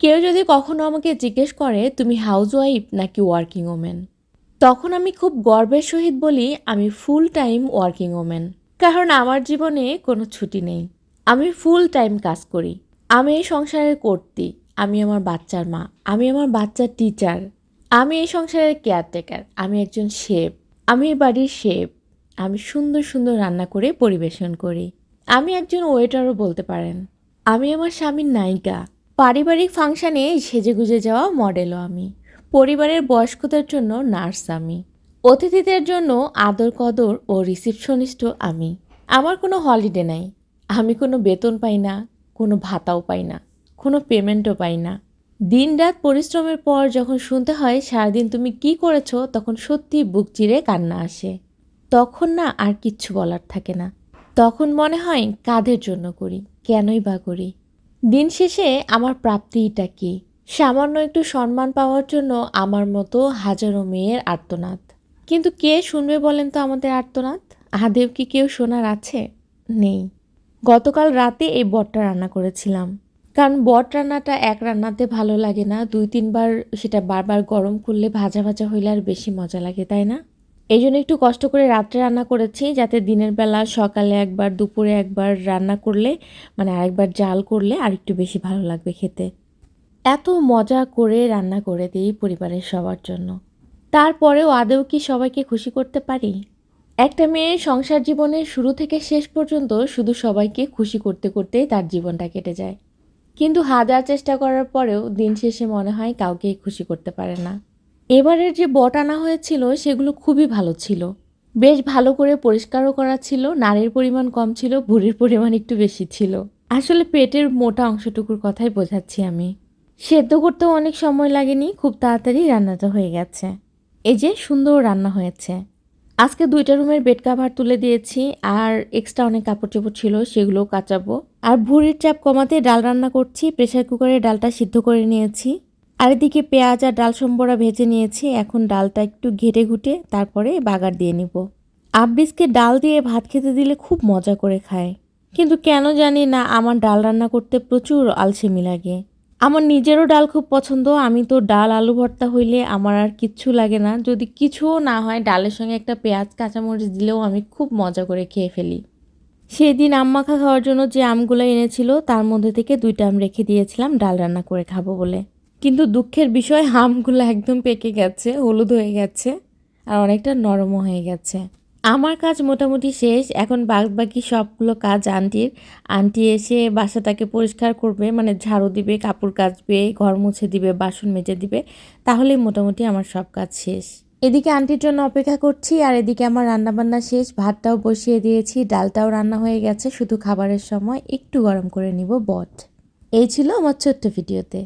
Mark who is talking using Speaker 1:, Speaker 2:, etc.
Speaker 1: কেউ যদি কখনো আমাকে জিজ্ঞেস করে, তুমি হাউস ওয়াইফ নাকি ওয়ার্কিং ওমেন তখন আমি খুব গর্বের সহিত বলি, আমি ফুল টাইম ওয়ার্কিং ওমেন কারণ আমার জীবনে কোনো ছুটি নেই। আমি ফুল টাইম কাজ করি। আমি এই সংসারের কর্ত্রী আমি আমার বাচ্চার মা। আমি আমার বাচ্চার টিচার আমি এই সংসারের কেয়ারটেকার আমি একজন শেফ আমি এই বাড়ির শেফ আমি সুন্দর সুন্দর রান্না করে পরিবেশন করি। আমি একজন ওয়েটারও বলতে পারেন। আমি আমার স্বামীর নায়িকা। পারিবারিক ফাংশনে সেজেগুজে যাওয়া মডেলও আমি। পরিবারের বয়স্কদের জন্য নার্স আমি। অতিথিদের জন্য আদর কদর ও রিসিপশনিস্টও আমি। আমার কোনো হলিডে নাই। আমি কোনো বেতন পাই না, কোনো ভাতাও পাই না, কোনো পেমেন্টও পাই না। দিনরাত পরিশ্রমের পর যখন শুনতে হয় সারাদিন তুমি কি করেছ, তখন সত্যি বুক চিরে কান্না আসে। তখন না আর কিচ্ছু বলার থাকে না। তখন মনে হয় কাদের জন্য করি, কেনই বা করি। দিন শেষে আমার প্রাপ্তিটা কি? সামান্য একটু সম্মান পাওয়ার জন্য আমার মতো হাজারো মেয়ের আর্তনাদ। কিন্তু কে শুনবে বলেন তো আমাদের আর্তনাদ? আদেও কি কেউ শোনার আছে? নেই। গতকাল রাতে এই বটটা রান্না করেছিলাম। কারণ বট রান্নাটা এক রান্নাতে ভালো লাগে না, দুই তিনবার সেটা বারবার গরম করলে ভাজা ভাজা হইলে আর বেশি মজা লাগে, তাই না? এই জন্য একটু কষ্ট করে রাত্রে রান্না করেছি, যাতে দিনের বেলা সকালে একবার, দুপুরে একবার রান্না করলে মানে আরেকবার জাল করলে আর একটু বেশি ভালো লাগবে খেতে। এত মজা করে রান্না করে দিই পরিবারের সবার জন্য। তারপরেও আদৌ কি সবাইকে খুশি করতে পারি? একটা মেয়ে সংসার জীবনের শুরু থেকে শেষ পর্যন্ত শুধু সবাইকে খুশি করতে করতেই তার জীবনটা কেটে যায়। কিন্তু হাজার চেষ্টা করার পরেও দিন শেষে মনে হয় কাউকেই খুশি করতে পারে না। এবারের যে বট আনা হয়েছিল, সেগুলো খুবই ভালো ছিল। বেশ ভালো করে পরিষ্কারও করা ছিল নারীর পরিমাণ কম ছিল, ভুঁড়ির পরিমাণ একটু বেশি ছিল। আসলে পেটের মোটা অংশটুকুর কথাই বোঝাচ্ছি আমি। সেদ্ধ করতেও অনেক সময় লাগেনি, খুব তাড়াতাড়ি রান্নাটা হয়ে গেছে। এই যে সুন্দর রান্না হয়েছে। আজকে দুইটা রুমের বেড কাভার তুলে দিয়েছি, আর এক্সট্রা অনেক কাপড় চোপড় ছিল, সেগুলোও কাচাবো। আর ভুঁড়ির চাপ কমাতে ডাল রান্না করছি, প্রেসার কুকারে ডালটা সিদ্ধ করে নিয়েছি। আর এদিকে পেঁয়াজ আর ডাল সম্বরা ভেজে নিয়েছি। এখন ডালটা একটু ঘেটে ঘুটে তারপরে বাগার দিয়ে নিব। আবরিসকে ডাল দিয়ে ভাত খেতে দিলে খুব মজা করে খায়। কিন্তু কেন জানি না আমার ডাল রান্না করতে প্রচুর আলসেমি লাগে। আমার নিজেরও ডাল খুব পছন্দ। আমি তো ডাল আলু ভর্তা হইলে আমার আর কিচ্ছু লাগে না। যদি কিছুও না হয় ডালের সঙ্গে একটা পেঁয়াজ, কাঁচামরিচ দিলেও আমি খুব মজা করে খেয়ে ফেলি। সেদিন আম মাখা খাওয়ার জন্য যে আমগুলো এনেছিল, তার মধ্যে থেকে দুইটা আম রেখে দিয়েছিলাম ডাল রান্না করে খাব বলে। কিন্তু দুঃখের বিষয় হামগুলো একদম পেকে গেছে, হলুদ হয়ে গেছে আর অনেকটা নরমও হয়ে গেছে। আমার কাজ মোটামুটি শেষ। এখন বাকি সবগুলো কাজ আন্টির। আন্টি এসে বাসাটাকে পরিষ্কার করবে মানে ঝাড়ু দিবে, কাপড় কাচবে, ঘর মুছে দিবে, বাসন মেজে দিবে। তাহলেই মোটামুটি আমার সব কাজ শেষ। এদিকে আন্টির জন্য অপেক্ষা করছি আর এদিকে আমার রান্নাবান্না শেষ। ভাতটাও বসিয়ে দিয়েছি, ডালটাও রান্না হয়ে গেছে। শুধু খাবারের সময় একটু গরম করে নিব বট। এই ছিল আমার ছোট্ট ভিডিওতে।